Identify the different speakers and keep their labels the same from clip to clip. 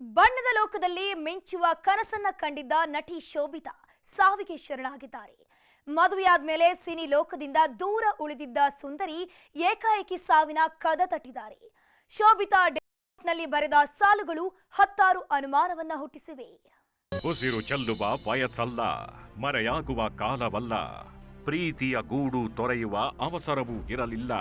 Speaker 1: ಬಣ್ಣದ ಲೋಕದಲ್ಲಿ ಮಿಂಚುವ ಕನಸನ್ನ ಕಂಡಿದ್ದ ನಟಿ ಶೋಭಿತಾ ಸಾವಿಗೆ ಶರಣಾಗಿದ್ದಾರೆ. ಮದುವೆಯಾದ ಮೇಲೆ ಸಿನಿ ಲೋಕದಿಂದ ದೂರ ಉಳಿದಿದ್ದ ಸುಂದರಿ ಏಕಾಏಕಿ ಸಾವಿನ ಕದ ತಟ್ಟಿದ್ದಾರೆ. ಶೋಭಿತಾ ನಲ್ಲಿ ಬರೆದ ಸಾಲುಗಳು ಹತ್ತಾರು ಅನುಮಾನವನ್ನ ಹುಟ್ಟಿಸಿವೆ.
Speaker 2: ಉಸಿರು ಚೆಲ್ಲುವ ವಯಸ್ಸಲ್ಲ, ಮರೆಯಾಗುವ ಕಾಲವಲ್ಲ, ಪ್ರೀತಿಯ ಗೂಡು ತೊರೆಯುವ ಅವಸರವೂ ಇರಲಿಲ್ಲ.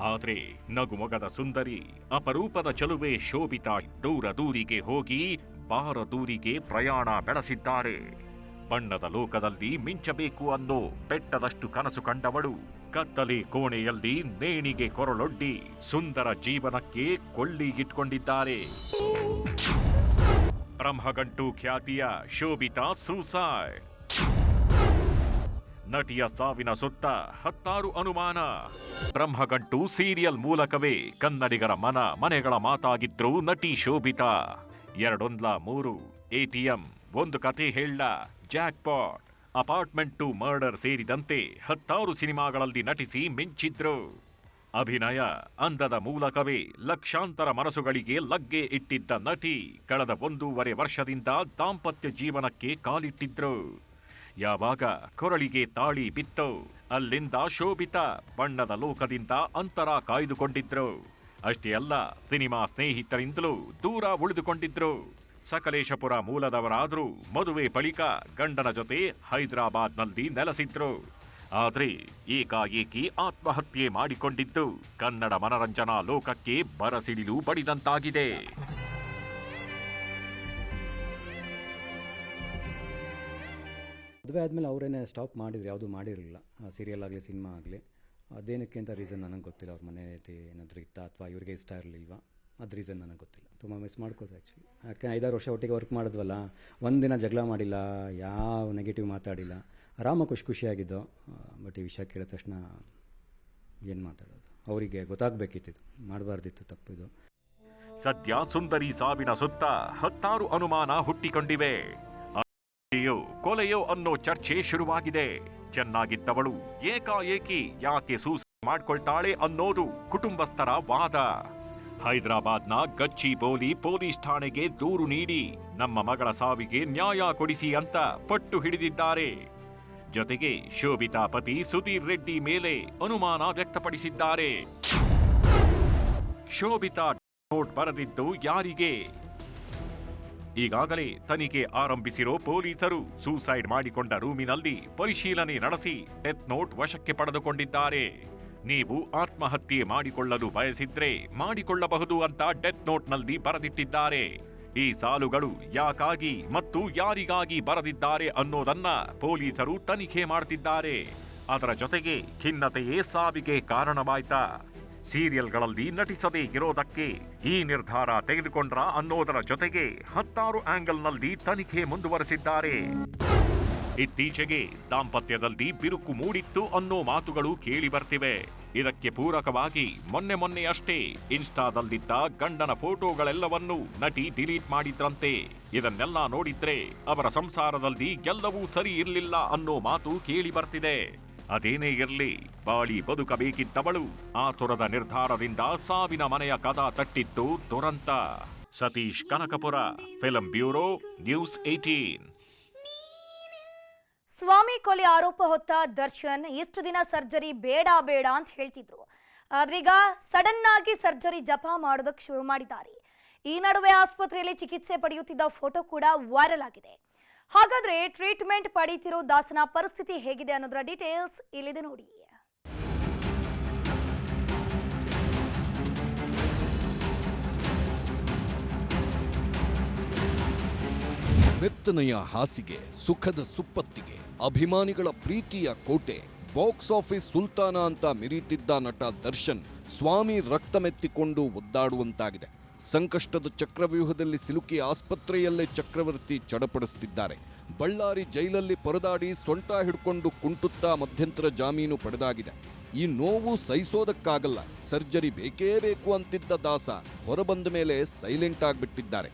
Speaker 2: ಆದ್ರೆ ನಗುಮೊಗದ ಸುಂದರಿ ಅಪರೂಪದ ಚಲುವೆ ಶೋಭಿತಾ ದೂರ ದೂರಿಗೆ ಹೋಗಿ ಬಾರ ದೂರಿಗೆ ಪ್ರಯಾಣ ಬೆಳೆಸಿದ್ದಾರೆ. ಬಣ್ಣದ ಲೋಕದಲ್ಲಿ ಮಿಂಚಬೇಕು ಅನ್ನೋ ಬೆಟ್ಟದಷ್ಟು ಕನಸು ಕಂಡವಳು. ಕತ್ತಲೆ ಕೋಣೆಯಲ್ಲಿ ನೇಣಿಗೆ ಕೊರಳೊಡ್ಡಿ ಸುಂದರ ಜೀವನಕ್ಕೆ ಕೊಳ್ಳಿ ಇಟ್ಕೊಂಡಿದ್ದಾರೆ. ಬ್ರಹ್ಮಗಂಟು ಖ್ಯಾತಿಯ ಶೋಭಿತಾ ಸೂಸಾಯ್ ನಟಿಯ ಸಾವಿನ ಸುತ್ತ ಹತ್ತಾರು ಅನುಮಾನ. ಬ್ರಹ್ಮಗಂಟು ಸೀರಿಯಲ್ ಮೂಲಕವೇ ಕನ್ನಡಿಗರ ಮನ, ಮನೆಗಳ ಮಾತಾಗಿದ್ರು ನಟಿ ಶೋಭಿತಾ. ಎರಡೊಂದ್ಲ ಮೂರು ಎಟಿಎಂ ಒಂದು ಕತೆ ಹೇಳ ಜಾಕ್ಪಾಟ್ ಅಪಾರ್ಟ್ಮೆಂಟ್ ಟು ಮರ್ಡರ್ ಸೇರಿದಂತೆ ಹತ್ತಾರು ಸಿನಿಮಾಗಳಲ್ಲಿ ನಟಿಸಿ ಮಿಂಚಿದ್ರು. ಅಭಿನಯ ಅಂದದ ಮೂಲಕವೇ ಲಕ್ಷಾಂತರ ಮನಸ್ಸುಗಳಿಗೆ ಲಗ್ಗೆ ಇಟ್ಟಿದ್ದ ನಟಿ, ಕಳೆದ ಒಂದೂವರೆ ವರ್ಷದಿಂದ ದಾಂಪತ್ಯ ಜೀವನಕ್ಕೆ ಕಾಲಿಟ್ಟಿದ್ರು. ಯಾವಾಗ ಕೊರಳಿಗೆ ತಾಳಿ ಬಿತ್ತು, ಅಲ್ಲಿಂದ ಶೋಭಿತ ಬಣ್ಣದ ಲೋಕದಿಂದ ಅಂತರ ಕಾಯ್ದುಕೊಂಡಿದ್ರು. ಅಷ್ಟೇ ಅಲ್ಲ, ಸಿನಿಮಾ ಸ್ನೇಹಿತರಿಂದಲೂ ದೂರ ಉಳಿದುಕೊಂಡಿದ್ರು. ಸಕಲೇಶಪುರ ಮೂಲದವರಾದರೂ ಮದುವೆ ಬಳಿಕ ಗಂಡನ ಜೊತೆ ಹೈದರಾಬಾದ್ನಲ್ಲಿ ನೆಲೆಸಿದ್ರು. ಆದ್ರೆ ಏಕಾಏಕಿ ಆತ್ಮಹತ್ಯೆ ಮಾಡಿಕೊಂಡಿದ್ದು ಕನ್ನಡ ಮನರಂಜನಾ ಲೋಕಕ್ಕೆ ಬರಸಿಡಿಲು ಬಡಿದಂತಾಗಿದೆ.
Speaker 3: ಮದುವೆ ಆದಮೇಲೆ ಅವರೇನೆ ಸ್ಟಾಪ್ ಮಾಡಿದ್ರು, ಯಾವುದೂ ಮಾಡಿರಲಿಲ್ಲ. ಸೀರಿಯಲ್ ಆಗಲಿ ಸಿನಿಮಾ ಆಗಲಿ. ಅದೇನಕ್ಕೆ ಅಂತ ರೀಸನ್ ನನಗೆ ಗೊತ್ತಿಲ್ಲ. ಅವ್ರ ಮನೆ ಏನಾದರೂ ಇತ್ತಾ ಅಥವಾ ಇವ್ರಿಗೆ ಇಷ್ಟ ಇರಲಿಲ್ವಾ? ಅದು ರೀಸನ್ ನನಗೆ ಗೊತ್ತಿಲ್ಲ. ತುಂಬ ಮಿಸ್ ಮಾಡ್ಕೋದು ಆ್ಯಕ್ಚುಲಿ ಯಾಕೆ, ಐದಾರು ವರ್ಷ ಒಟ್ಟಿಗೆ ವರ್ಕ್ ಮಾಡಿದ್ವಲ್ಲ ಒಂದಿನ ಜಗಳ ಮಾಡಿಲ್ಲ, ಯಾವ ನೆಗೆಟಿವ್ ಮಾತಾಡಿಲ್ಲ. ಆರಾಮ ಖುಷಿ ಖುಷಿಯಾಗಿದ್ದು ಬಟ್ ಈ ವಿಷಯ ಕೇಳಿದ ತಕ್ಷಣ ಏನು ಮಾತಾಡೋದು? ಅವರಿಗೆ ಗೊತ್ತಾಗಬೇಕಿತ್ತು ಮಾಡಬಾರ್ದಿತ್ತು ತಪ್ಪಿದು
Speaker 2: ಸದ್ಯ ಸುಂದರಿ ಸಾವಿನ ಸುತ್ತ ಹತ್ತಾರು ಅನುಮಾನ ಹುಟ್ಟಿಕೊಂಡಿವೆ. ಅಯ್ಯೋ ಕೊಲೆಯೋ ಅನ್ನೋ ಚರ್ಚೆ ಶುರುವಾಗಿದೆ. ಚೆನ್ನಾಗಿದ್ದವಳು, ಏಕಾಏಕಿ ಯಾಕೆ ಸೂಸೈಡ್ ಮಾಡ್ಕೊಳ್ತಾಳೆ ಅನ್ನೋದು ಕುಟುಂಬಸ್ಥರ ವಾದ. ಹೈದರಾಬಾದ್ನ ಗಚ್ಚಿಬೋಲಿ ಪೊಲೀಸ್ ಠಾಣೆಗೆ ದೂರು ನೀಡಿ, ನಮ್ಮ ಮಗಳ ಸಾವಿಗೆ ನ್ಯಾಯ ಕೊಡಿಸಿ ಅಂತ ಪಟ್ಟು ಹಿಡಿದಿದ್ದಾರೆ. ಜೊತೆಗೆ ಶೋಭಿತಾ ಪತಿ ಸುಧೀರ್ ರೆಡ್ಡಿ ಮೇಲೆ ಅನುಮಾನ ವ್ಯಕ್ತಪಡಿಸಿದ್ದಾರೆ. ಶೋಭಿತಾ ನೋಟ್ ಬರೆದಿದ್ದು ಯಾರಿಗೆ? ಈಗಾಗಲೇ ತನಿಖೆ ಆರಂಭಿಸಿರೋ ಪೊಲೀಸರು ಸೂಸೈಡ್ ಮಾಡಿಕೊಂಡ ರೂಮಿನಲ್ಲಿ ಪರಿಶೀಲನೆ ನಡೆಸಿ ಡೆತ್ ನೋಟ್ ವಶಕ್ಕೆ ಪಡೆದುಕೊಂಡಿದ್ದಾರೆ. ನೀವು ಆತ್ಮಹತ್ಯೆ ಮಾಡಿಕೊಳ್ಳಲು ಬಯಸಿದ್ರೆ ಮಾಡಿಕೊಳ್ಳಬಹುದು ಅಂತ ಡೆತ್ ನೋಟ್ನಲ್ಲಿ ಬರೆದಿಟ್ಟಿದ್ದಾರೆ. ಈ ಸಾಲುಗಳು ಯಾಕಾಗಿ ಮತ್ತು ಯಾರಿಗಾಗಿ ಬರೆದಿದ್ದಾರೆ ಅನ್ನೋದನ್ನ ಪೊಲೀಸರು ತನಿಖೆ ಮಾಡ್ತಿದ್ದಾರೆ. ಅದರ ಜೊತೆಗೆ ಖಿನ್ನತೆಯೇ ಸಾವಿಗೆ ಕಾರಣವಾಯ್ತಾ? ಸೀರಿಯಲ್ಗಳಲ್ಲಿ ನಟಿಸದೇ ಇರೋದಕ್ಕೆ ಈ ನಿರ್ಧಾರ ತೆಗೆದುಕೊಂಡ್ರ ಅನ್ನೋದರ ಜೊತೆಗೆ ಹತ್ತಾರು ಆಂಗಲ್ನಲ್ಲಿ ತನಿಖೆ ಮುಂದುವರೆಸಿದ್ದಾರೆ. ಇತ್ತೀಚೆಗೆ ದಾಂಪತ್ಯದಲ್ಲಿ ಬಿರುಕು ಮೂಡಿತ್ತು ಅನ್ನೋ ಮಾತುಗಳು ಕೇಳಿ ಬರ್ತಿವೆ. ಇದಕ್ಕೆ ಪೂರಕವಾಗಿ ಮೊನ್ನೆ ಮೊನ್ನೆಯಷ್ಟೇ ಇನ್ಸ್ಟಾದಲ್ಲಿದ್ದ ಗಂಡನ ಫೋಟೋಗಳೆಲ್ಲವನ್ನೂ ನಟಿ ಡಿಲೀಟ್ ಮಾಡಿದ್ರಂತೆ. ಇದನ್ನೆಲ್ಲ ನೋಡಿದ್ರೆ ಅವರ ಸಂಸಾರದಲ್ಲಿ ಎಲ್ಲವೂ ಸರಿ ಇರಲಿಲ್ಲ ಅನ್ನೋ ಮಾತು ಕೇಳಿ ಬರ್ತಿದೆ. ಅದೇನೇ ಇರಲಿ, ಬಾಳಿ ಬದುಕಬೇಕಿದ್ದವಳು. ಆತುರದ ನಿರ್ಧಾರದಿಂದ ಸಾವಿನ ಮನೆಯ ಕದ ತಟ್ಟಿತ್ತು ದುರಂತ. Satish Kanakapura, film bureau, news eighteen
Speaker 1: Swamy ಕೊಲೆ ಆರೋಪ ಹೊತ್ತ ದರ್ಶನ್ ಇಷ್ಟು ದಿನ ಸರ್ಜರಿ ಬೇಡ ಬೇಡ ಅಂತ ಹೇಳ್ತಿದ್ರು. ಆದ್ರೀಗ ಸಡನ್ ಆಗಿ ಸರ್ಜರಿ ಜಪ ಮಾಡೋದಕ್ಕೆ ಶುರು ಮಾಡಿದ್ದಾರೆ. ಈ ನಡುವೆ ಆಸ್ಪತ್ರೆಯಲ್ಲಿ ಚಿಕಿತ್ಸೆ ಪಡೆಯುತ್ತಿದ್ದ ಫೋಟೋ ಕೂಡ ವೈರಲ್ ಆಗಿದೆ. ಹಾಗಾದ್ರೆ ಟ್ರೀಟ್ಮೆಂಟ್ ಪಡೀತಿರೋ ದಾಸನ ಪರಿಸ್ಥಿತಿ ಹೇಗಿದೆ ಅನ್ನೋದರ ಡೀಟೇಲ್ಸ್ ಇಲ್ಲಿದೆ ನೋಡಿ.
Speaker 4: ಮೆತ್ತನೆಯ ಹಾಸಿಗೆ, ಸುಖದ ಸುಪ್ಪತ್ತಿಗೆ, ಅಭಿಮಾನಿಗಳ ಪ್ರೀತಿಯ ಕೋಟೆ ಬಾಕ್ಸ್ ಆಫೀಸ್ ಸುಲ್ತಾನ ಅಂತ ಮಿರೀತಿದ್ದ ನಟ ದರ್ಶನ್ ಸ್ವಾಮಿ ರಕ್ತ ಮೆತ್ತಿಕೊಂಡು ಒದ್ದಾಡುವಂತಾಗಿದೆ. ಸಂಕಷ್ಟದ ಚಕ್ರವ್ಯೂಹದಲ್ಲಿ ಸಿಲುಕಿ ಆಸ್ಪತ್ರೆಯಲ್ಲೇ ಚಕ್ರವರ್ತಿ ಚಡಪಡಿಸುತ್ತಿದ್ದಾರೆ. ಬಳ್ಳಾರಿ ಜೈಲಲ್ಲಿ ಪರದಾಡಿ ಸೊಂಟ ಹಿಡ್ಕೊಂಡು ಕುಂಟುತ್ತಾ ಮಧ್ಯಂತರ ಜಾಮೀನು ಪಡೆದಾಗಿದೆ. ಈ ನೋವು ಸಹಿಸೋದಕ್ಕಾಗಲ್ಲ. ಸರ್ಜರಿ ಬೇಕೇ ಬೇಕು ಅಂತಿದ್ದ ದಾಸ ಹೊರಬಂದ ಮೇಲೆ ಸೈಲೆಂಟ್ ಆಗಿಬಿಟ್ಟಿದ್ದಾರೆ.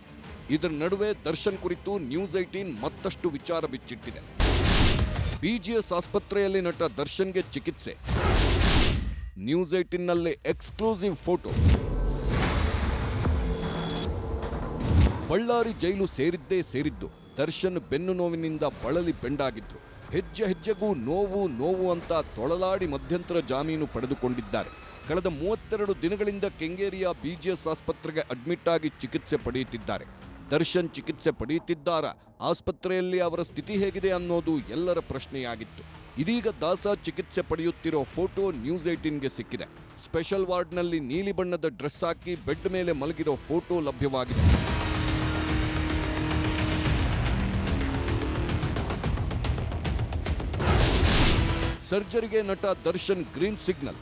Speaker 4: ಇದರ ನಡುವೆ ದರ್ಶನ್ ಕುರಿತು ನ್ಯೂಸ್ ಐಟೀನ್ ಮತ್ತಷ್ಟು ವಿಚಾರ ಬಿಚ್ಚಿಟ್ಟಿದೆ. ಬಿಜಿಎಸ್ ಆಸ್ಪತ್ರೆಯಲ್ಲಿ ನಟ ದರ್ಶನ್ಗೆ ಚಿಕಿತ್ಸೆ. ನ್ಯೂಸ್ ಏಟಿನ್ನಲ್ಲಿ ಎಕ್ಸ್ಕ್ಲೂಸಿವ್ ಫೋಟೋ. ಬಳ್ಳಾರಿ ಜೈಲು ಸೇರಿದ್ದೇ ಸೇರಿದ್ದು. ದರ್ಶನ್ ಬೆನ್ನು ನೋವಿನಿಂದ ಬಳಲಿ ಬೆಂಡಾಗಿದ್ದು. ಹೆಜ್ಜೆ ಹೆಜ್ಜೆಗೂ ನೋವು ನೋವು ಅಂತ ತೊಳಲಾಡಿ ಮಧ್ಯಂತರ ಜಾಮೀನು ಪಡೆದುಕೊಂಡಿದ್ದಾರೆ. ಕಳೆದ ಮೂವತ್ತೆರಡು ದಿನಗಳಿಂದ ಕೆಂಗೇರಿಯ ಬಿಜಿಎಸ್ ಆಸ್ಪತ್ರೆಗೆ ಅಡ್ಮಿಟ್ ಆಗಿ ಚಿಕಿತ್ಸೆ ಪಡೆಯುತ್ತಿದ್ದಾರೆ. ದರ್ಶನ್ ಚಿಕಿತ್ಸೆ ಪಡೆಯುತ್ತಿದ್ದಾರಾ? ಆಸ್ಪತ್ರೆಯಲ್ಲಿ ಅವರ ಸ್ಥಿತಿ ಹೇಗಿದೆ ಅನ್ನೋದು ಎಲ್ಲರ ಪ್ರಶ್ನೆಯಾಗಿತ್ತು. ಇದೀಗ ದಾಸ ಚಿಕಿತ್ಸೆ ಪಡೆಯುತ್ತಿರೋ ಫೋಟೋ ನ್ಯೂಸ್ ಏಟೀನ್ಗೆ ಸಿಕ್ಕಿದೆ. ಸ್ಪೆಷಲ್ ವಾರ್ಡ್ನಲ್ಲಿ ನೀಲಿ ಬಣ್ಣದ ಡ್ರೆಸ್ ಹಾಕಿ ಬೆಡ್ ಮೇಲೆ ಮಲಗಿರೋ ಫೋಟೋ ಲಭ್ಯವಾಗಿದೆ. ಸರ್ಜರಿಗೆ ನಟ Darshan green signal.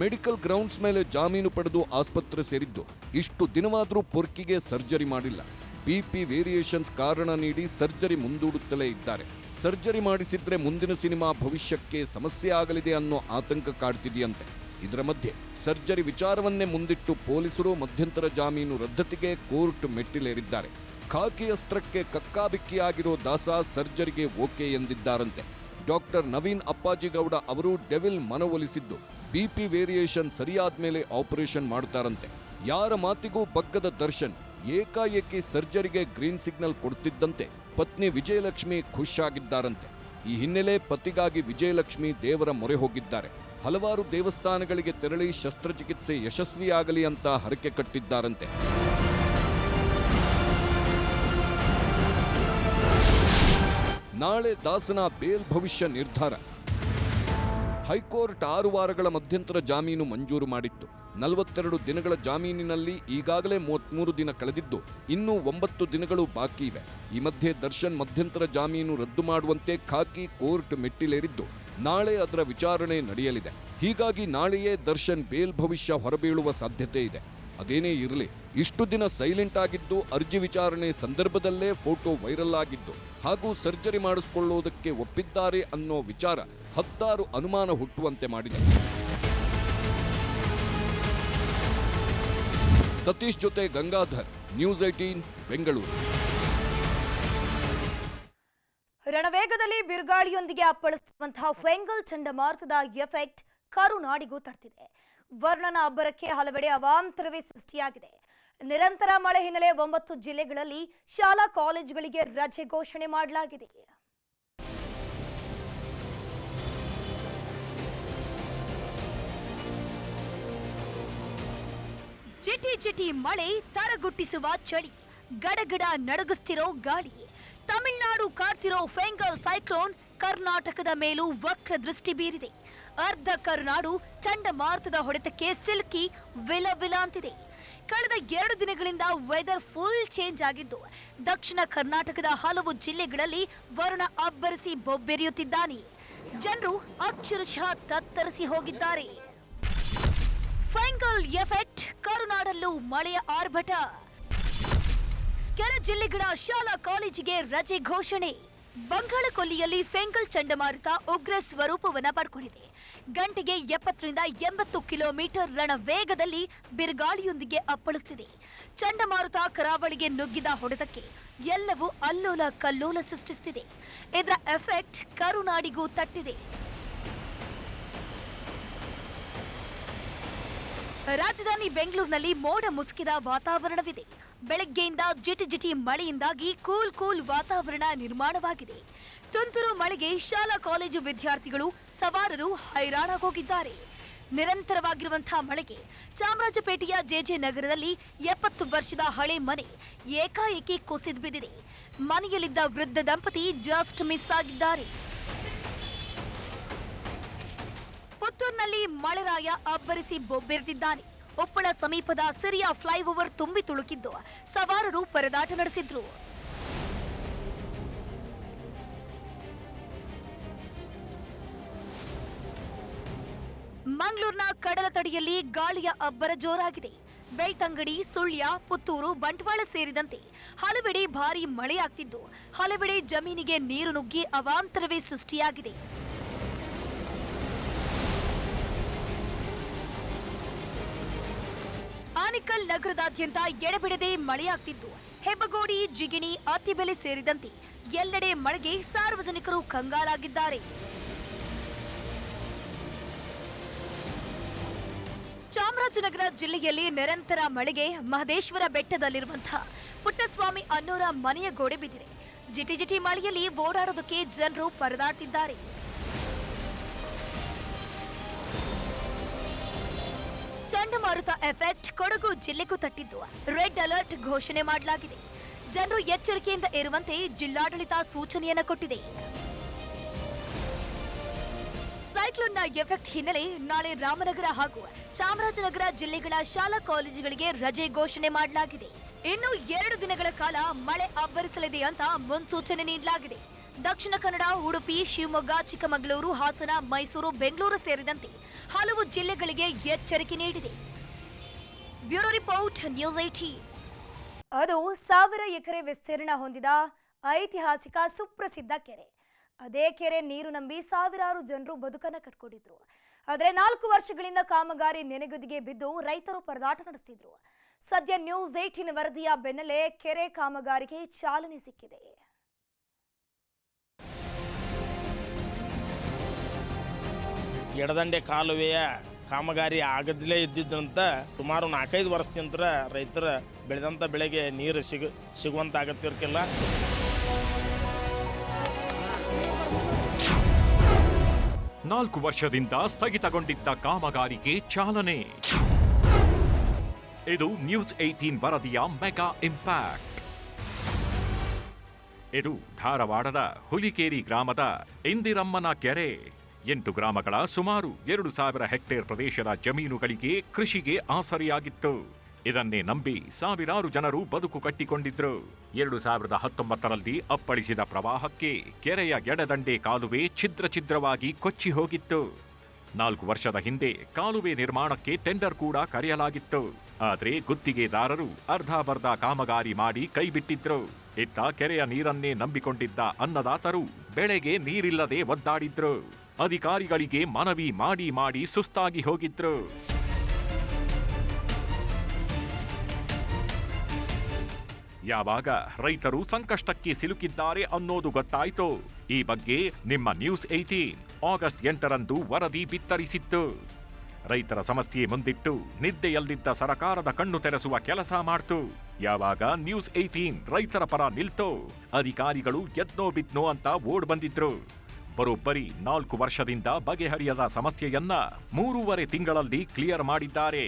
Speaker 4: Medical grounds ಮೇಲೆ ಜಾಮೀನು ಪಡೆದು ಆಸ್ಪತ್ರೆ ಸೇರಿದ್ದು, ಇಷ್ಟು ದಿನವಾದರೂ ಪೊರ್ಕಿಗೆ ಸರ್ಜರಿ ಮಾಡಿಲ್ಲ. ಬಿಪಿ ವೇರಿಯೇಷನ್ಸ್ ಕಾರಣ ನೀಡಿ ಸರ್ಜರಿ ಮುಂದೂಡುತ್ತಲೇ ಇದ್ದಾರೆ. ಸರ್ಜರಿ ಮಾಡಿಸಿದ್ರೆ ಮುಂದಿನ ಸಿನಿಮಾ ಭವಿಷ್ಯಕ್ಕೆ ಸಮಸ್ಯೆ ಆಗಲಿದೆ ಅನ್ನೋ ಆತಂಕ ಕಾಡ್ತಿದೆಯಂತೆ. ಇದರ ಮಧ್ಯೆ ಸರ್ಜರಿ ವಿಚಾರವನ್ನೇ ಮುಂದಿಟ್ಟು ಪೊಲೀಸರು ಮಧ್ಯಂತರ ಜಾಮೀನು ರದ್ದತಿಗೆ ಕೋರ್ಟ್ ಮೆಟ್ಟಿಲೇರಿದ್ದಾರೆ. ಖಾಕಿ ಅಸ್ತ್ರಕ್ಕೆ ಕಕ್ಕಾಬಿಕ್ಕಿಯಾಗಿರೋ ದಾಸ ಸರ್ಜರಿಗೆ ಓಕೆ ಎಂದಿದ್ದಾರಂತೆ. ಡಾಕ್ಟರ್ ನವೀನ್ ಅಪ್ಪಾಜಿಗೌಡ ಅವರು ಡೆವಿಲ್ ಮನವೊಲಿಸಿದ್ದು. ಬಿಪಿ ವೇರಿಯೇಷನ್ ಸರಿಯಾದ ಮೇಲೆ ಆಪರೇಷನ್ ಮಾಡ್ತಾರಂತೆ ಯಾರ ಮಾತಿಗೂ ಬಗ್ಗದ ದರ್ಶನ್. ಏಕಾಏಕಿ ಸರ್ಜರಿಗೆ ಗ್ರೀನ್ ಸಿಗ್ನಲ್ ಕೊಡ್ತಿದ್ದಂತೆ ಪತ್ನಿ ವಿಜಯಲಕ್ಷ್ಮಿ ಖುಷಾಗಿದ್ದಾರಂತೆ ಈ ಹಿನ್ನೆಲೆ ಪತಿಗಾಗಿ ವಿಜಯಲಕ್ಷ್ಮಿ ದೇವರ ಮೊರೆ ಹೋಗಿದ್ದಾರೆ. ಹಲವಾರು ದೇವಸ್ಥಾನಗಳಿಗೆ ತೆರಳಿ ಶಸ್ತ್ರಚಿಕಿತ್ಸೆ ಯಶಸ್ವಿಯಾಗಲಿ ಅಂತ ಹರಕೆ ಕಟ್ಟಿದ್ದಾರಂತೆ. ನಾಳೆ ದಾಸನ ಬೇಲ್ ಭವಿಷ್ಯ ನಿರ್ಧಾರ. ಹೈಕೋರ್ಟ್ ಆರು ವಾರಗಳ ಮಧ್ಯಂತರ ಜಾಮೀನು ಮಂಜೂರು ಮಾಡಿತ್ತು. ನಲವತ್ತೆರಡು ದಿನಗಳ ಜಾಮೀನಿನಲ್ಲಿ ಈಗಾಗಲೇ ಮೂವತ್ಮೂರು ದಿನ ಕಳೆದಿದ್ದು, ಇನ್ನೂ ಒಂಬತ್ತು ದಿನಗಳು ಬಾಕಿ ಇವೆ. ಈ ಮಧ್ಯೆ ದರ್ಶನ್ ಮಧ್ಯಂತರ ಜಾಮೀನು ರದ್ದು ಮಾಡುವಂತೆ ಖಾಕಿ ಕೋರ್ಟ್ ಮೆಟ್ಟಿಲೇರಿದ್ದು, ನಾಳೆ ಅದರ ವಿಚಾರಣೆ ನಡೆಯಲಿದೆ. ಹೀಗಾಗಿ ನಾಳೆಯೇ ದರ್ಶನ್ ಬೇಲ್ ಭವಿಷ್ಯ ಹೊರಬೀಳುವ ಸಾಧ್ಯತೆ ಇದೆ. ಅದೇನೇ ಇರಲಿ, ಇಷ್ಟು ದಿನ ಸೈಲೆಂಟ್ ಆಗಿದ್ದು, ಅರ್ಜಿ ವಿಚಾರಣೆ ಸಂದರ್ಭದಲ್ಲೇ ಫೋಟೋ ವೈರಲ್ ಆಗಿದ್ದು ಹಾಗೂ ಸರ್ಜರಿ ಮಾಡಿಸಿಕೊಳ್ಳುವುದಕ್ಕೆ ಒಪ್ಪಿದ್ದಾರೆ ಅನ್ನೋ ವಿಚಾರ ಹತ್ತಾರು ಅನುಮಾನ ಹುಟ್ಟುವಂತೆ ಮಾಡಿದೆ. ಸತೀಶ್ ಜೊತೆ ಗಂಗಾಧರ್, ನ್ಯೂಸ್ ಏಟೀನ್ ಬೆಂಗಳೂರು.
Speaker 1: ರಣವೇಗದಲ್ಲಿ ಬಿರುಗಾಳಿಯೊಂದಿಗೆ ಅಪ್ಪಳಿಸುವಂತಹ ಫೆಂಗಲ್ ಚಂಡಮಾರುತದ ಎಫೆಕ್ಟ್ ಕರುನಾಡಿಗೂ ತರ್ತಿದೆ ವರ್ಣನ ಅಬ್ಬರಕ್ಕೆ ಹಲವೆಡೆ ಅವಾಂತರವೇ ಸೃಷ್ಟಿಯಾಗಿದೆ. ನಿರಂತರ ಮಳೆ ಹಿನ್ನೆಲೆ ಒಂಬತ್ತು ಜಿಲ್ಲೆಗಳಲ್ಲಿ ಶಾಲಾ ಕಾಲೇಜುಗಳಿಗೆ ರಜೆ ಘೋಷಣೆ ಮಾಡಲಾಗಿದೆ. ಜಿಟಿ ಜಿಟಿ ಮಳೆ ತರಗುಟ್ಟಿಸುವ ಚಳಿ. ಗಡಗಡ ನಡುಗಿಸ್ತಿರೋ ಗಾಳಿ. ತಮಿಳುನಾಡು ಕಾಡ್ತಿರೋ ಫೆಂಗಲ್ ಸೈಕ್ಲೋನ್ ಕರ್ನಾಟಕದ ಮೇಲೂ ವಕ್ರ ದೃಷ್ಟಿ ಬೀರಿದೆ. ಅರ್ಧ ಕರುನಾಡು ಚಂಡಮಾರುತದ ಹೊಡೆತಕ್ಕೆ ಸಿಲುಕಿ ವಿಲ ವಿಲ ಅಂತಿದೆ ಕಳೆದ ಎರಡು ದಿನಗಳಿಂದ ವೆದರ್ ಫುಲ್ ಚೇಂಜ್ ಆಗಿದ್ದು, ದಕ್ಷಿಣ ಕರ್ನಾಟಕದ ಹಲವು ಜಿಲ್ಲೆಗಳಲ್ಲಿ ವರುಣ ಅಬ್ಬರಿಸಿ ಬೊಬ್ಬೆರಿಯುತ್ತಿದ್ದಾನೆ. ಜನರು ಅಕ್ಷರಶಃ ತತ್ತರಿಸಿ ಹೋಗಿದ್ದಾರೆ. ಫೈಂಗಲ್ ಎಫೆಕ್ಟ್, ಕರುನಾಡಲ್ಲೂ ಮಳೆಯ ಆರ್ಭಟ. ಕೆಲ ಜಿಲ್ಲೆಗಳ ಶಾಲಾ ಕಾಲೇಜಿಗೆ ರಜೆ ಘೋಷಣೆ. ಬಂಗಾಳ ಕೊಲ್ಲಿಯಲ್ಲಿ ಫೆಂಗಲ್ ಚಂಡಮಾರುತ ಉಗ್ರ ಸ್ವರೂಪವನ್ನು ಪಡ್ಕೊಂಡಿದೆ. ಗಂಟೆಗೆ ಎಪ್ಪತ್ತರಿಂದ ಎಂಬತ್ತು ಕಿಲೋಮೀಟರ್ ರಣ ವೇಗದಲ್ಲಿ ಬಿರುಗಾಳಿಯೊಂದಿಗೆ ಅಪ್ಪಳಿಸುತ್ತಿದೆ ಚಂಡಮಾರುತ ಕರಾವಳಿಗೆ ನುಗ್ಗಿದ ಹೊಡೆತಕ್ಕೆ ಎಲ್ಲವೂ ಅಲ್ಲೋಲ ಕಲ್ಲೋಲ ಸೃಷ್ಟಿಸುತ್ತಿದೆ ಇದರ ಎಫೆಕ್ಟ್ ಕರುನಾಡಿಗೂ ತಟ್ಟಿದೆ. ರಾಜಧಾನಿ ಬೆಂಗಳೂರಿನಲ್ಲಿ ಮೋಡ ಮುಸುಕಿದ ವಾತಾವರಣವಿದೆ. ಬೆಳಗ್ಗೆಯಿಂದ ಜಿಟಿ ಜಿಟಿ ಮಳೆಯಿಂದಾಗಿ ಕೂಲ್ ಕೂಲ್ ವಾತಾವರಣ ನಿರ್ಮಾಣವಾಗಿದೆ. ತುಂತುರು ಮಳೆಗೆ ಶಾಲಾ ಕಾಲೇಜು ವಿದ್ಯಾರ್ಥಿಗಳು ಸವಾರರು ಹೈರಾಣಾಗೋಗಿದ್ದಾರೆ. ನಿರಂತರವಾಗಿರುವಂತಹ ಮಳೆಗೆ ಚಾಮರಾಜಪೇಟೆಯ ಜೆಜೆ ನಗರದಲ್ಲಿ ಎಪ್ಪತ್ತು ವರ್ಷದ ಹಳೆ ಮನೆ ಏಕಾಏಕಿ ಕುಸಿದು ಬಿದ್ದಿದೆ. ಮನೆಯಲ್ಲಿದ್ದ ವೃದ್ಧ ದಂಪತಿ ಜಸ್ಟ್ ಮಿಸ್ ಆಗಿದ್ದಾರೆ. ಪುತ್ತೂರಿನಲ್ಲಿ ಮಳೆರಾಯ ಅಬ್ಬರಿಸಿ ಬೊಬ್ಬೆರೆದಿದ್ದಾನೆ ಉಪ್ಪಳ ಸಮೀಪದ ಸಿರಿಯಾ ಫ್ಲೈಓವರ್ ತುಂಬಿ ತುಳುಕಿದ್ದು ಸವಾರರು ಪರದಾಟ ನಡೆಸಿದ್ರು. ಮಂಗಳೂರಿನ ಕಡಲ ತಡಿಯಲ್ಲಿ ಗಾಳಿಯ ಅಬ್ಬರ ಜೋರಾಗಿದೆ. ಬೆಳ್ತಂಗಡಿ, ಸುಳ್ಯ, ಪುತ್ತೂರು, ಬಂಟ್ವಾಳ ಸೇರಿದಂತೆ ಹಲವೆಡೆ ಭಾರೀ ಮಳೆಯಾಗ್ತಿದ್ದು. ಹಲವೆಡೆ ಜಮೀನಿಗೆ ನೀರು ನುಗ್ಗಿ ಅವಾಂತರವೇ ಸೃಷ್ಟಿಯಾಗಿದೆ. ಆನಿಕಲ್ ನಗರದಾದ್ಯಂತ ಎಡಬಿಡದೆ ಮಳೆಯಾಗ್ತಿದ್ದು. ಹೆಬ್ಬಗೋಡಿ, ಜಿಗಿಣಿ ಅತಿಬೆಲೆ ಸೇರಿದಂತೆ ಎಲ್ಲೆಡೆ ಮಳೆಗೆ ಸಾರ್ವಜನಿಕರು ಕಂಗಾಲಾಗಿದ್ದಾರೆ. ಚಾಮರಾಜನಗರ ಜಿಲ್ಲೆಯಲ್ಲಿ ನಿರಂತರ ಮಳೆಗೆ ಮಹದೇಶ್ವರ ಬೆಟ್ಟದಲ್ಲಿರುವಂತಹ ಪುಟ್ಟಸ್ವಾಮಿ ಅನ್ನೋರ ಮನೆಯ ಗೋಡೆ ಬಿದ್ದಿದೆ. ಜಿಟಿ ಜಿಟಿ ಮಳೆಯಲ್ಲಿ ಓಡಾಡೋದಕ್ಕೆ ಜನರು ಪರದಾಡ್ತಿದ್ದಾರೆ. ಚಂಡಮಾರುತ ಎಫೆಕ್ಟ್ ಕೊಡಗು ಜಿಲ್ಲೆಗೂ ತಟ್ಟಿದ್ದು. ರೆಡ್ ಅಲರ್ಟ್ ಘೋಷಣೆ ಮಾಡಲಾಗಿದೆ. ಜನರು ಎಚ್ಚರಿಕೆಯಿಂದ ಇರುವಂತೆ ಜಿಲ್ಲಾಡಳಿತ ಸೂಚನೆಯನ್ನು ಕೊಟ್ಟಿದೆ. ಸೈಕ್ಲೋನ್ನ ಎಫೆಕ್ಟ್ ಹಿನ್ನೆಲೆ ನಾಳೆ ರಾಮನಗರ ಹಾಗೂ ಚಾಮರಾಜನಗರ ಜಿಲ್ಲೆಗಳ ಶಾಲಾ ಕಾಲೇಜುಗಳಿಗೆ ರಜೆ ಘೋಷಣೆ ಮಾಡಲಾಗಿದೆ. ಇನ್ನು ಎರಡು ದಿನಗಳ ಕಾಲ ಮಳೆ ಅಬ್ಬರಿಸಲಿದೆ ಅಂತ ಮುನ್ಸೂಚನೆ ನೀಡಲಾಗಿದೆ. ದಕ್ಷಿಣ ಕನ್ನಡ, ಉಡುಪಿ, ಶಿವಮೊಗ್ಗ, ಚಿಕ್ಕಮಗಳೂರು, ಹಾಸನ, ಮೈಸೂರು, ಬೆಂಗಳೂರು ಸೇರಿದಂತೆ ಹಲವು ಜಿಲ್ಲೆಗಳಿಗೆ ಎಚ್ಚರಿಕೆ ನೀಡಿದೆ. ಬ್ಯೂರೋ ರಿಪೋರ್ಟ್, ನ್ಯೂಸ್ ಐಟಿ ಅದು ಸಾವಿರ ಎಕರೆ ವಿಸ್ತೀರ್ಣ ಹೊಂದಿದ ಐತಿಹಾಸಿಕ ಸುಪ್ರಸಿದ್ಧ ಕೆರೆ. ಅದೇ ಕೆರೆ ನೀರು ನಂಬಿ ಸಾವಿರಾರು ಜನರು ಬದುಕನ್ನು ಕಟ್ಕೊಂಡಿದ್ರು. ಆದರೆ ನಾಲ್ಕು ವರ್ಷಗಳಿಂದ ಕಾಮಗಾರಿ ನೆನೆಗುದಿಗೆ ಬಿದ್ದು ರೈತರು ಪರದಾಟ ನಡೆಸ್ತಿದ್ರು. ಸದ್ಯ ನ್ಯೂಸ್ ಏಟಿನ್ ವರದಿಯ ಬೆನ್ನಲ್ಲೇ ಕೆರೆ ಕಾಮಗಾರಿಗೆ ಚಾಲನೆ ಸಿಕ್ಕಿದೆ.
Speaker 5: ಎಡದಂಡೆ ಕಾಲುವೆಯ ಕಾಮಗಾರಿ ಆಗದಲೇ ಇದ್ದಿದ್ದಂತ ಸುಮಾರು ನಾಲ್ಕೈದು ವರ್ಷದಿಂದ ರೈತರ ಬೆಳೆದಂಥ ಬೆಳೆಗೆ ನೀರು ಸಿಗ ಸಿಗುವಂತಾಗತ್ತಿರ್ಕಿಲ್ಲ
Speaker 2: ನಾಲ್ಕು ವರ್ಷದಿಂದ ಸ್ಥಗಿತಗೊಂಡಿದ್ದ ಕಾಮಗಾರಿಗೆ ಚಾಲನೆ. ಇದು ನ್ಯೂಸ್ ಏಟೀನ್ ವರದಿಯ ಮೆಗಾ ಇಂಪ್ಯಾಕ್ಟ್. ಇದು ಧಾರವಾಡದ ಹುಲಿಕೇರಿ ಗ್ರಾಮದ ಇಂದಿರಮ್ಮನ ಕೆರೆ. ಎಂಟು ಗ್ರಾಮಗಳ ಸುಮಾರು ಎರಡು ಸಾವಿರ ಹೆಕ್ಟೇರ್ ಪ್ರದೇಶದ ಜಮೀನುಗಳಿಗೆ ಕೃಷಿಗೆ ಆಸರೆಯಾಗಿತ್ತು. ಇದನ್ನೇ ನಂಬಿ ಸಾವಿರಾರು ಜನರು ಬದುಕು ಕಟ್ಟಿಕೊಂಡಿದ್ರು. ಎರಡು ಸಾವಿರದ ಹತ್ತೊಂಬತ್ತರಲ್ಲಿ ಅಪ್ಪಳಿಸಿದ ಪ್ರವಾಹಕ್ಕೆ ಕೆರೆಯ ಎಡದಂಡೆ ಕಾಲುವೆ ಛಿದ್ರ ಛಿದ್ರವಾಗಿ ಕೊಚ್ಚಿ ಹೋಗಿತ್ತು. ನಾಲ್ಕು ವರ್ಷದ ಹಿಂದೆ ಕಾಲುವೆ ನಿರ್ಮಾಣಕ್ಕೆ ಟೆಂಡರ್ ಕೂಡ ಕರೆಯಲಾಗಿತ್ತು. ಆದರೆ ಗುತ್ತಿಗೆದಾರರು ಅರ್ಧಬರ್ಧ ಕಾಮಗಾರಿ ಮಾಡಿ ಕೈಬಿಟ್ಟಿದ್ರು. ಇತ್ತ ಕೆರೆಯ ನೀರನ್ನೇ ನಂಬಿಕೊಂಡಿದ್ದ ಅನ್ನದಾತರು ಬೆಳೆಗೆ ನೀರಿಲ್ಲದೆ ಒದ್ದಾಡಿದ್ರು. ಅಧಿಕಾರಿಗಳಿಗೆ ಮನವಿ ಮಾಡಿ ಮಾಡಿ ಸುಸ್ತಾಗಿ ಹೋಗಿದ್ರು. ಯಾವಾಗ ರೈತರು ಸಂಕಷ್ಟಕ್ಕೆ ಸಿಲುಕಿದ್ದಾರೆ ಅನ್ನೋದು ಗೊತ್ತಾಯಿತು. ಈ ಬಗ್ಗೆ ನಿಮ್ಮ ನ್ಯೂಸ್ ಏಟೀನ್ ಆಗಸ್ಟ್ ಎಂಟರಂದು ವರದಿ ಬಿತ್ತರಿಸಿತ್ತು. ರೈತರ ಸಮಸ್ಯೆ ಮುಂದಿಟ್ಟು ನಿದ್ದೆಯಲ್ಲಿದ್ದ ಸರಕಾರದ ಕಣ್ಣು ತೆರೆಸುವ ಕೆಲಸ ಮಾಡ್ತು. ಯಾವಾಗ ನ್ಯೂಸ್ ಏಟೀನ್ ರೈತರ ಪರ ನಿಲ್ತೋ, ಅಧಿಕಾರಿಗಳು ಎದ್ನೋ ಬಿದ್ನೋ ಅಂತ ಓಡ್ ಬಂದಿದ್ರು. ಬರೋಬ್ಬರಿ ನಾಲ್ಕು ವರ್ಷದಿಂದ ಬಗೆಹರಿಯದ ಸಮಸ್ಯೆಯನ್ನ ಮೂರುವರೆ ತಿಂಗಳಲ್ಲಿ ಕ್ಲಿಯರ್ ಮಾಡಿದ್ದಾರೆ.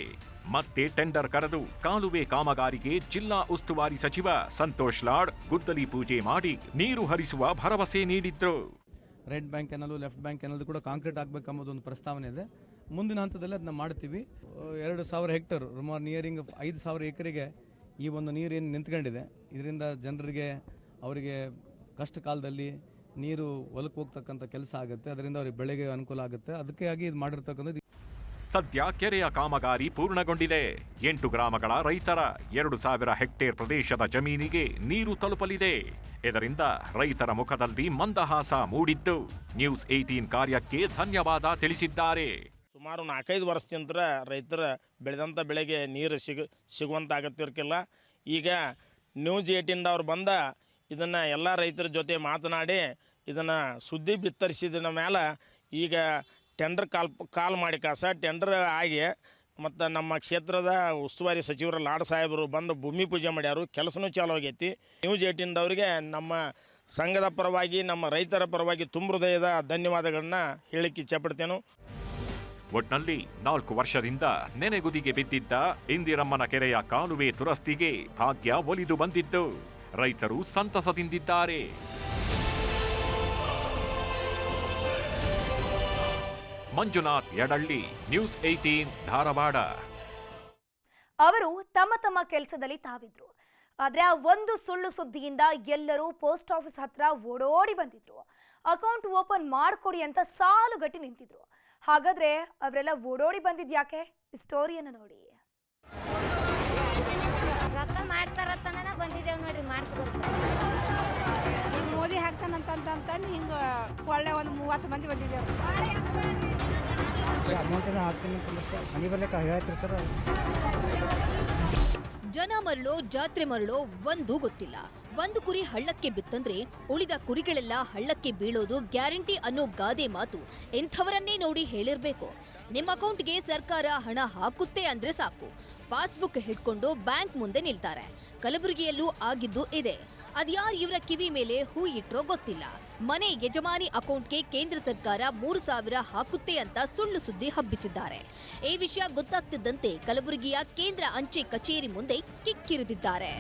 Speaker 2: ಮತ್ತೆ ಟೆಂಡರ್ ಕರೆದು ಕಾಲುವೆ ಕಾಮಗಾರಿಗೆ ಜಿಲ್ಲಾ ಉಸ್ತುವಾರಿ ಸಚಿವ ಸಂತೋಷ್ ಲಾಡ್ ಗುದ್ದಲಿ ಪೂಜೆ ಮಾಡಿ ನೀರು ಹರಿಸುವ ಭರವಸೆ ನೀಡಿದ್ರು.
Speaker 6: ರೈಟ್ ಬ್ಯಾಂಕ್ ಎನ್ನಲು ಲೆಫ್ಟ್ ಬ್ಯಾಂಕ್ ಕೆನಲ್ ಕೂಡ ಕಾಂಕ್ರೀಟ್ ಆಗಬೇಕೆಂಬುದು ಒಂದು ಪ್ರಸ್ತಾವನೆ ಇದೆ. ಮುಂದಿನ ಹಂತದಲ್ಲಿ ಅದನ್ನ ಮಾಡ್ತೀವಿ. ಎರಡು ಸಾವಿರ ಹೆಕ್ಟರ್, ಸುಮಾರು ನಿಯರಿಂಗ್ ಐದು ಸಾವಿರ ಎಕರೆಗೆ ಈ ಒಂದು ನೀರು ಏನು ನಿಂತ್ಕೊಂಡಿದೆ. ಇದರಿಂದ ಜನರಿಗೆ, ಅವರಿಗೆ ಕಷ್ಟ ಕಾಲದಲ್ಲಿ ನೀರು ಹೊಲಕ್ಕೆ ಹೋಗ್ತಕ್ಕಂಥ ಕೆಲಸ ಆಗುತ್ತೆ ಅದರಿಂದ ಅವ್ರಿಗೆ ಬೆಳೆಗೆ ಅನುಕೂಲ ಆಗುತ್ತೆ. ಅದಕ್ಕೆ ಆಗಿ ಇದು ಮಾಡಿರ್ತಕ್ಕಂಥದ್ದು
Speaker 2: ಸದ್ಯ ಕೆರೆಯ ಕಾಮಗಾರಿ ಪೂರ್ಣಗೊಂಡಿದೆ. ಎಂಟು ಗ್ರಾಮಗಳ ರೈತರ ಎರಡು ಸಾವಿರ ಹೆಕ್ಟೇರ್ ಪ್ರದೇಶದ ಜಮೀನಿಗೆ ನೀರು ತಲುಪಲಿದೆ. ಇದರಿಂದ ರೈತರ ಮುಖದಲ್ಲಿ ಮಂದಹಾಸ ಮೂಡಿದ್ದು. ನ್ಯೂಸ್ ಏಟೀನ್ ಕಾರ್ಯಕ್ಕೆ ಧನ್ಯವಾದ ತಿಳಿಸಿದ್ದಾರೆ.
Speaker 5: ಸುಮಾರು ನಾಲ್ಕೈದು ವರ್ಷದಿಂದ ರೈತರ ಬೆಳೆದಂಥ ಬೆಳೆಗೆ ನೀರು ಸಿಗ ಸಿಗುವಂತಾಗತ್ತಿರ್ಕಿಲ್ಲ ಈಗ ನ್ಯೂಸ್ ಏಟಿಂದ ಅವ್ರು ಬಂದ ಇದನ್ನು ಎಲ್ಲ ರೈತರ ಜೊತೆ ಮಾತನಾಡಿ ಇದನ್ನು ಸುದ್ದಿ ಬಿತ್ತರಿಸಿದ ಮೇಲೆ ಈಗ ಟೆಂಡರ್ ಕಾಲ್ ಕಾಲ್ ಮಾಡಿ ಕಾಸ ಟೆಂಡರ್ ಆಗಿ ಮತ್ತು ನಮ್ಮ ಕ್ಷೇತ್ರದ ಉಸ್ತುವಾರಿ ಸಚಿವರು ಲಾಡ್ ಸಾಹೇಬರು ಬಂದು ಭೂಮಿ ಪೂಜೆ ಮಾಡ್ಯಾರು, ಕೆಲಸನೂ ಚಾಲು ಆಗೈತಿ. ನ್ಯೂಸ್ ಏಟಿಂದವರಿಗೆ ನಮ್ಮ ಸಂಘದ ಪರವಾಗಿ, ನಮ್ಮ ರೈತರ ಪರವಾಗಿ ತುಂಬ ಹೃದಯದ ಧನ್ಯವಾದಗಳನ್ನ ಹೇಳಿಕ್ಕೆ ಇಚ್ಛಪಡ್ತೇನೆ.
Speaker 2: ಒಟ್ನಲ್ಲಿ ನಾಲ್ಕು ವರ್ಷದಿಂದ ನೆನೆಗುದಿಗೆ ಬಿದ್ದಿದ್ದ ಇಂದಿರಮ್ಮನ ಕೆರೆಯ ಕಾಲುವೆ ದುರಸ್ತಿಗೆ ಭಾಗ್ಯ ಒಲಿದು ಬಂದಿದ್ದು. ರೈತರು ಸಂತಸದಿಂದಿದ್ದಾರೆ. Manjunath Yadalli news eighteen Dharwad.
Speaker 1: ಅವರು ತಮ್ಮ ತಮ್ಮ ಕೆಲಸದಲ್ಲಿ ತಾವಿದ್ರು. ಆದ್ರೆ ಆ ಒಂದು ಸುಳ್ಳು ಸುದ್ದಿಯಿಂದ ಎಲ್ಲರೂ ಪೋಸ್ಟ್ ಆಫೀಸ್ ಹತ್ರ ಓಡೋಡಿ ಬಂದಿದ್ರು. ಅಕೌಂಟ್ ಓಪನ್ ಮಾಡಿಕೊಡಿ ಅಂತ ಸಾಲುಗಟ್ಟಿ ನಿಂತಿದ್ರು. ಹಾಗಾದ್ರೆ ಅವರೆಲ್ಲ ಓಡೋಡಿ ಬಂದಿದ್ಯಾಕೆ ಸ್ಟೋರಿಯನ್ನು ನೋಡಿ.
Speaker 7: ರೊಕ್ಕ ಮಾಡ್ತಾರತ್ತನ ಬಂದಿದ್ದೇವೆ ನೋಡ್ರಿ
Speaker 8: ಮಾಡ್ತಾರೆ ಮೋದಿ ಹಾಕ್ತಾನಂತಂತಂದು ಹಿಂಗೆ ಒಳ್ಳೆ ಒಂದು ಮೂವತ್ತು ಮಂದಿ ಬಂದಿದ್ದೇವೆ.
Speaker 9: ಅಮೌಂಟನ್ನು ಹಾಕ್ತೀನಿ ಅಂತಂದ್ರೆ ಸರ್ ಮನೆ ಬರ್ಲಿಕ್ಕೆ ಹೇಳ್ತೀರಿ ಸರ್
Speaker 10: ಜನ ಮರಳೋ ಜಾತ್ರೆ ಮರಳೋ ಒಂದೂ ಗೊತ್ತಿಲ್ಲ. ಒಂದು ಕುರಿ ಹಳ್ಳಕ್ಕೆ ಬಿತ್ತಂದ್ರೆ ಉಳಿದ ಕುರಿಗಳೆಲ್ಲ ಹಳ್ಳಕ್ಕೆ ಬೀಳೋದು ಗ್ಯಾರಂಟಿ ಅನ್ನೋ ಗಾದೆ ಮಾತು ಎಂಥವರನ್ನೇ ನೋಡಿ ಹೇಳಿರ್ಬೇಕು. ನಿಮ್ಮ ಅಕೌಂಟ್ಗೆ ಸರ್ಕಾರ ಹಣ ಹಾಕುತ್ತೆ ಅಂದ್ರೆ ಸಾಕು. ಪಾಸ್ಬುಕ್ ಹಿಡ್ಕೊಂಡು ಬ್ಯಾಂಕ್ ಮುಂದೆ ನಿಲ್ತಾರೆ. ಕಲಬುರಗಿಯಲ್ಲೂ ಆಗಿದ್ದು ಇದೆ. ಅದ್ಯಾರು ಇವರ ಕಿವಿ ಮೇಲೆ ಹೂ ಇಟ್ರೋ ಗೊತ್ತಿಲ್ಲ. ಮನೆ ಯಜಮಾನಿ ಅಕೌಂಟ್ಗೆ ಕೇಂದ್ರ ಸರ್ಕಾರ ಮೂರು ಸಾವಿರ ಹಾಕುತ್ತೆ ಅಂತ ಸುಳ್ಳು ಸುದ್ದಿ ಹಬ್ಬಿಸಿದ್ದಾರೆ. ಈ ವಿಷಯ ಗೊತ್ತಾಗ್ತಿದ್ದಂತೆ ಕಲಬುರಗಿಯ ಕೇಂದ್ರ ಅಂಚೆ ಕಚೇರಿ ಮುಂದೆ ಕಿಕ್ಕಿರಿದಿದ್ದಾರೆ.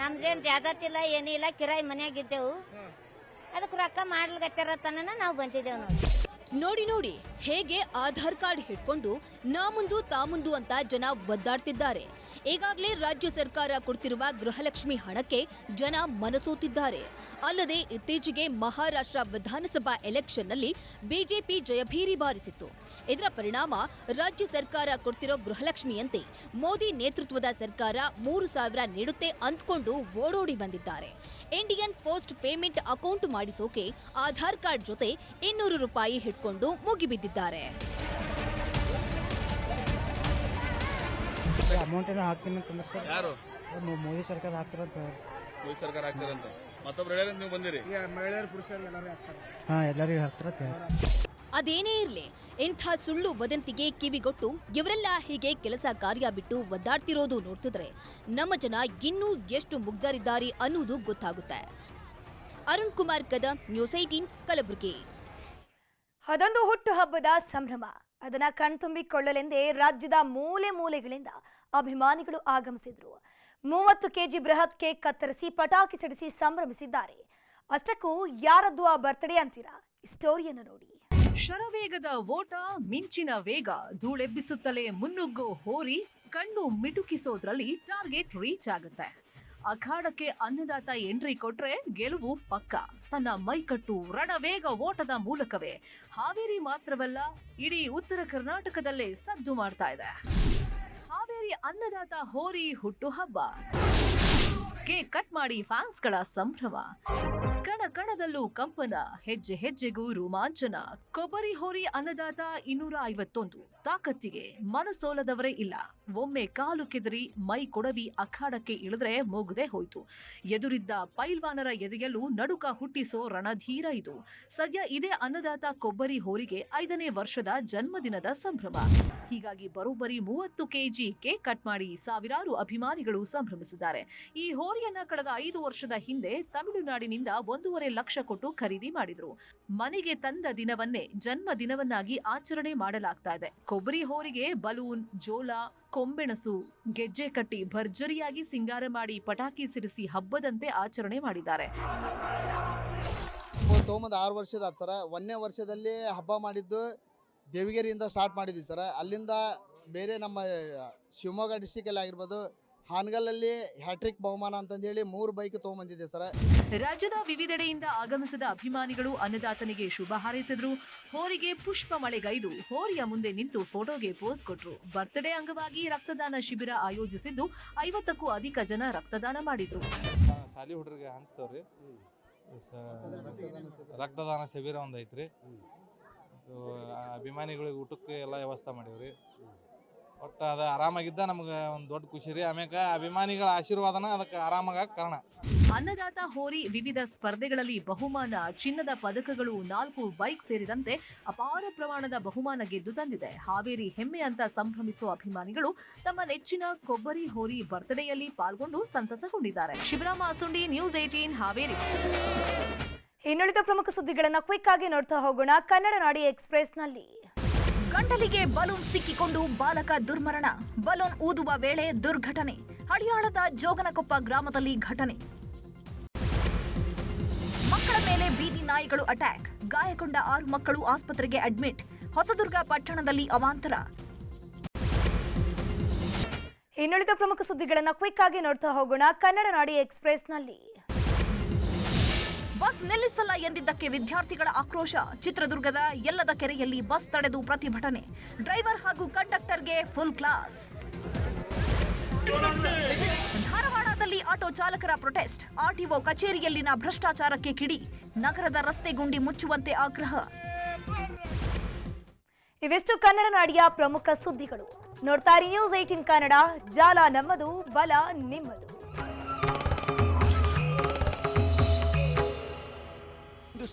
Speaker 7: ನಮ್ದೇನ್ ಜಾಗತ್ತಿಲ್ಲ ಏನಿಲ್ಲ ಕಿರಾಯಿ ಮನೆಯಾಗಿದ್ದೆವು. ಅದಕ್ಕೆ ರೊಕ್ಕ ಮಾಡ್ಲಿಕ್ಕೆ ತನನ ನಾವು ಬಂದಿದ್ದೇವೆ ನೋಡಿ
Speaker 10: ನೋಡಿ ನೋಡಿ ಹೇಗೆ ಆಧಾರ್ ಕಾರ್ಡ್ ಹಿಡ್ಕೊಂಡು ನಾ ಮುಂದು ತಾ ಮುಂದು ಅಂತ ಜನ ಒದ್ದಾಡ್ತಿದ್ದಾರೆ. ಈಗಾಗಲೇ ರಾಜ್ಯ ಸರ್ಕಾರ ಕೊಡ್ತಿರುವ ಗೃಹಲಕ್ಷ್ಮಿ ಹಣಕ್ಕೆ ಜನ ಮನಸೋತಿದ್ದಾರೆ. ಅಲ್ಲದೆ ಇತ್ತೀಚೆಗೆ ಮಹಾರಾಷ್ಟ್ರ ವಿಧಾನಸಭಾ ಎಲೆಕ್ಷನ್ನಲ್ಲಿ ಬಿಜೆಪಿ ಜಯಭೀರಿ ಬಾರಿಸಿತ್ತು. ಇದರ ಪರಿಣಾಮ ರಾಜ್ಯ ಸರ್ಕಾರ ಕೊಡ್ತಿರೋ ಗೃಹಲಕ್ಷ್ಮಿಯಂತೆ ಮೋದಿ ನೇತೃತ್ವದ ಸರ್ಕಾರ ಮೂರು ಸಾವಿರ ನೀಡುತ್ತೆ ಅಂದ್ಕೊಂಡು ಓಡೋಡಿ ಬಂದಿದ್ದಾರೆ. ಇಂಡಿಯನ್ ಪೋಸ್ಟ್ ಪೇಮೆಂಟ್ ಅಕೌಂಟ್ ಮಾಡಿಸೋಕೆ ಆಧಾರ್ ಕಾರ್ಡ್ ಜೊತೆ ಇನ್ನೂರು ರೂಪಾಯಿ ಹಿಡ್ಕೊಂಡು ಮುಗಿಬಿದ್ದಿದ್ದಾರೆ.
Speaker 9: ಅಮೌಂಟ್ ಏನೋ ಹಾಕ್ತೀನಿ ಅಂತಂದ್ರೆ ಸರ್
Speaker 11: ಯಾರು?
Speaker 9: ಮೊ- ಮೋದಿ ಸರ್ಕಾರ ಹಾಕ್ತಾರಂತ
Speaker 11: ಮೋದಿ ಸರ್ಕಾರ ಹಾಕ್ತಾರಂತ ಮತ್ತೊಬ್ರು ಹೇಳಿದ್ರೆ ನೀವು ಬಂದಿರಿ.
Speaker 9: ಹಾಂ ಎಲ್ಲರಿಗೂ ಹಾಕ್ತಾರ ಅಂತ ಹೇಳಿ
Speaker 10: ಅದೇನೇ ಇರ್ಲಿ ಇಂಥ ಸುಳ್ಳು ವದಂತಿಗೆ ಕಿವಿಗೊಟ್ಟು ಇವರೆಲ್ಲ ಹೀಗೆ ಕೆಲಸ ಕಾರ್ಯ ಬಿಟ್ಟು ಒದ್ದಾಡ್ತಿರೋದು ನೋಡ್ತಿದ್ರೆ ನಮ್ಮ ಜನ ಇನ್ನೂ ಎಷ್ಟು ಮುಗ್ಧರಿದ್ದಾರೆ ಅನ್ನೋದು ಗೊತ್ತಾಗುತ್ತೆ. Arun Kumar Kadam news eighteen Kalaburagi.
Speaker 1: ಅದೊಂದು ಹುಟ್ಟುಹಬ್ಬದ ಸಂಭ್ರಮ. ಅದನ್ನ ಕಣ್ತುಂಬಿಕೊಳ್ಳಲೆಂದೇ ರಾಜ್ಯದ ಮೂಲೆ ಮೂಲೆಗಳಿಂದ ಅಭಿಮಾನಿಗಳು ಆಗಮಿಸಿದ್ರು. ಮೂವತ್ತು ಕೆಜಿ ಬೃಹತ್ ಕೇಕ್ ಕತ್ತರಿಸಿ ಪಟಾಕಿ ಸಿಡಿಸಿ ಸಂಭ್ರಮಿಸಿದ್ದಾರೆ. ಅಷ್ಟಕ್ಕೂ ಯಾರದ್ದು ಆ ಬರ್ತ್ಡೇ ಅಂತೀರಾ? ಸ್ಟೋರಿಯನ್ನು ನೋಡಿ.
Speaker 12: ಶರವೇಗದ ಓಟ ಮಿಂಚಿನ ವೇಗ ಧೂಳೆಬ್ಬಿಸುತ್ತಲೇ ಮುನ್ನುಗ್ಗೋ ಹೋರಿ ಕಣ್ಣು ಮಿಟುಕಿಸೋದ್ರಲ್ಲಿ ಟಾರ್ಗೆಟ್ ರೀಚ್ ಆಗುತ್ತೆ. ಅಖಾಡಕ್ಕೆ ಅನ್ನದಾತ ಎಂಟ್ರಿ ಕೊಟ್ರೆ ಗೆಲುವು ಪಕ್ಕ. ತನ್ನ ಮೈಕಟ್ಟು ರಣವೇಗ ಓಟದ ಮೂಲಕವೇ. ಹಾವೇರಿ ಮಾತ್ರವಲ್ಲ, ಇಡೀ ಉತ್ತರ ಕರ್ನಾಟಕದಲ್ಲೇ ಸದ್ದು ಮಾಡ್ತಾ ಇದೆ. ಹಾವೇರಿ ಅನ್ನದಾತ ಹೋರಿ ಹುಟ್ಟು ಹಬ್ಬ ಕೇಕ್ ಕಟ್ ಮಾಡಿ ಫ್ಯಾನ್ಸ್ಗಳ ಸಂಭ್ರಮ. ಕಣ ಕಣದಲ್ಲೂ ಕಂಪನ, ಹೆಜ್ಜೆ ಹೆಜ್ಜೆಗೂ ರೋಮಾಂಚನ. ಕೊಬ್ಬರಿ ಹೋರಿ ಅನ್ನದಾತ ಇನ್ನೂರ ಐವತ್ತೊಂದು. ತಾಕತ್ತಿಗೆ ಮನಸೋಲದವರೇ ಇಲ್ಲ. ಒಮ್ಮೆ ಕಾಲು ಕೆದರಿ ಮೈ ಕೊಡವಿ ಅಖಾಡಕ್ಕೆ ಇಳಿದ್ರೆ ಮುಗ್ದೇ ಹೋಯ್ತು. ಎದುರಿದ್ದ ಪೈಲ್ವಾನರ ಎದೆಯಲ್ಲೂ ನಡುಕ ಹುಟ್ಟಿಸೋ ರಣಧೀರ ಇದು. ಸದ್ಯ ಇದೇ ಅನ್ನದಾತ ಕೊಬ್ಬರಿ ಹೋರಿಗೆ ಐದನೇ ವರ್ಷದ ಜನ್ಮದಿನದ ಸಂಭ್ರಮ. ಹೀಗಾಗಿ ಬರೋಬ್ಬರಿ ಮೂವತ್ತು ಕೆಜಿ ಕೇಕ್ ಕಟ್ ಮಾಡಿ ಸಾವಿರಾರು ಅಭಿಮಾನಿಗಳು ಸಂಭ್ರಮಿಸಿದ್ದಾರೆ. ಈ ಹೋರಿಯನ್ನ ಕಳೆದ ಐದು ವರ್ಷದ ಹಿಂದೆ ತಮಿಳುನಾಡಿನಿಂದ ಒಂದೂವರೆ ಲಕ್ಷ ಕೊಟ್ಟು ಖರೀದಿ ಮಾಡಿದ್ರು. ಮನೆಗೆ ತಂದ ದಿನವನ್ನೇ ಜನ್ಮ ದಿನವನ್ನಾಗಿ ಆಚರಣೆ ಮಾಡಲಾಗ್ತಾ ಇದೆ. ಕೊಬ್ಬರಿ ಹೋರಿಗೆ ಬಲೂನ್ ಜೋಲ ಕೊಂಬೆಣಸು, ಗೆಜ್ಜೆ ಕಟ್ಟಿ, ಭರ್ಜರಿಯಾಗಿ ಸಿಂಗಾರ ಮಾಡಿ, ಪಟಾಕಿ ಸಿಡಿಸಿ ಹಬ್ಬದಂತೆ ಆಚರಣೆ ಮಾಡಿದ್ದಾರೆ.
Speaker 13: ತೊಗೊಂಬಂದು ಆರು ವರ್ಷದ ಸರ. ಒಂದನೇ ವರ್ಷದಲ್ಲಿ ಹಬ್ಬ ಮಾಡಿದ್ದು ದೇವಿಗೆರೆಯಿಂದ ಸ್ಟಾರ್ಟ್ ಮಾಡಿದ್ವಿ ಸರ. ಅಲ್ಲಿಂದ ಬೇರೆ ನಮ್ಮ ಶಿವಮೊಗ್ಗ ಡಿಸ್ಟಿಕಲ್ಲಿ ಆಗಿರ್ಬೋದು ಹಾನಗಲ್ಲಲ್ಲಿ ಹ್ಯಾಟ್ರಿಕ್ ಬಹುಮಾನ ಅಂತಂದೇಳಿ ಮೂರು ಬೈಕ್ ತಗೊಂಬಂದಿದೆ ಸರ್.
Speaker 12: ರಾಜ್ಯದ ವಿವಿಧೆಡೆಯಿಂದ ಆಗಮಿಸಿದ ಅಭಿಮಾನಿಗಳು ಅನ್ನದಾತನಿಗೆ ಶುಭ ಹಾರೈಸಿದ್ರು. ಹೋರಿಗೆ ಪುಷ್ಪ ಮಳೆಗೈದು. ಹೋರಿಯ ಮುಂದೆ ನಿಂತು ಫೋಟೋಗೆ ಪೋಸ್ ಕೊಟ್ರು. ಬರ್ತ್ಡೇ ಅಂಗವಾಗಿ ರಕ್ತದಾನ ಶಿಬಿರ ಆಯೋಜಿಸಿದ್ದು ಐವತ್ತಕ್ಕೂ ಅಧಿಕ ಜನ ರಕ್ತದಾನ ಮಾಡಿದ್ರು.
Speaker 11: ಶಾಲಿ ಹುಡುಗರಿಗೆ ಹಂಚ್ತೇವ್ರಿ. ರಕ್ತದಾನ ಶಿಬಿರ ಒಂದೈತ್ರಿ. ಐತ್ರಿ ಅಭಿಮಾನಿಗಳಿಗೆ ಊಟಕ್ಕೆ ಎಲ್ಲ ವ್ಯವಸ್ಥೆ ಮಾಡೀವ್ರಿ. ಒಟ್ಟು ಅದು ಆರಾಮಾಗಿದ್ದ ನಮ್ಗೆ ಒಂದು ದೊಡ್ಡ ಖುಷಿ ರೀ. ಆಮ್ಯಾಕ ಅಭಿಮಾನಿಗಳ ಆಶೀರ್ವಾದನ ಅದಕ್ಕೆ ಆರಾಮಾಗ ಕಾರಣ.
Speaker 12: ಅನ್ನದಾತ ಹೋರಿ ವಿವಿಧ ಸ್ಪರ್ಧೆಗಳಲ್ಲಿ ಬಹುಮಾನ ಚಿನ್ನದ ಪದಕಗಳು ನಾಲ್ಕು ಬೈಕ್ ಸೇರಿದಂತೆ ಅಪಾರ ಪ್ರಮಾಣದ ಬಹುಮಾನ ಗೆದ್ದು ತಂದಿದೆ. ಹಾವೇರಿ ಹೆಮ್ಮೆ ಅಂತ ಸಂಭ್ರಮಿಸುವ ಅಭಿಮಾನಿಗಳು ತಮ್ಮ ನೆಚ್ಚಿನ ಕೊಬ್ಬರಿ ಹೋರಿ ಬರ್ತ್ಡೇಯಲ್ಲಿ ಪಾಲ್ಗೊಂಡು ಸಂತಸಗೊಂಡಿದ್ದಾರೆ. Shivarama Asundi news eighteen Haveri.
Speaker 1: ಇನ್ನುಳಿದ ಪ್ರಮುಖ ಸುದ್ದಿಗಳನ್ನು ಕ್ವಿಕ್ ಆಗಿ ನೋಡ್ತಾ ಹೋಗೋಣ. ಕನ್ನಡ ನಾಡಿ ಎಕ್ಸ್ಪ್ರೆಸ್ನಲ್ಲಿ.
Speaker 10: ಗಂಟಲಿಗೆ ಬಲೂನ್ ಸಿಕ್ಕಿಕೊಂಡು ಬಾಲಕ ದುರ್ಮರಣ. ಬಲೂನ್ ಊದುವ ವೇಳೆ ದುರ್ಘಟನೆ. ಹಳಿಯಾಳದ ಜೋಗನಕೊಪ್ಪ ಗ್ರಾಮದಲ್ಲಿ ಘಟನೆ. ಮಕ್ಕಳ ಮೇಲೆ ಬೀದಿ ನಾಯಿಗಳು ಅಟ್ಯಾಕ್. ಗಾಯಗೊಂಡ ಆರು ಮಕ್ಕಳು ಆಸ್ಪತ್ರೆಗೆ ಅಡ್ಮಿಟ್. ಹೊಸದುರ್ಗ ಪಟ್ಟಣದಲ್ಲಿ ಅವಾಂತರ.
Speaker 1: ಇನ್ನುಳಿದ ಪ್ರಮುಖ ಸುದ್ದಿಗಳನ್ನು ಕ್ವಿಕ್ ಆಗಿ ನೋಡ್ತಾ ಹೋಗೋಣ. ಕನ್ನಡ ನಾಡಿ ಎಕ್ಸ್ಪ್ರೆಸ್ನಲ್ಲಿ.
Speaker 10: ಬಸ್ ನಿಲ್ಲಿಸಲ್ಲ ಎಂದಿದ್ದಕ್ಕೆ ವಿದ್ಯಾರ್ಥಿಗಳ ಆಕ್ರೋಶ. ಚಿತ್ರದುರ್ಗದ ಎಲ್ಲದ ಕೆರೆಯಲ್ಲಿ ಬಸ್ ತಡೆದು ಪ್ರತಿಭಟನೆ. ಡ್ರೈವರ್ ಹಾಗೂ ಕಂಡಕ್ಟರ್ಗೆ ಫುಲ್ ಕ್ಲಾಸ್. ಧಾರವಾಡದಲ್ಲಿ ಆಟೋ ಚಾಲಕರ ಪ್ರೊಟೆಸ್ಟ್. ಆರ್ಟಿಒ ಕಚೇರಿಯಲ್ಲಿನ ಭ್ರಷ್ಟಾಚಾರಕ್ಕೆ ಕಿಡಿ. ನಗರದ ರಸ್ತೆ ಗುಂಡಿ ಮುಚ್ಚುವಂತೆ ಆಗ್ರಹ.
Speaker 1: ಇವೆಷ್ಟು ಕನ್ನಡ ನಾಡಿಯ ಪ್ರಮುಖ ಸುದ್ದಿಗಳು. ನೋಡ್ತಾ ನ್ಯೂಸ್ ಏಟಿನ್ ಕನ್ನಡ. ಜಾಲ ನಮ್ಮದು, ಬಲ ನಿಮ್ಮದು.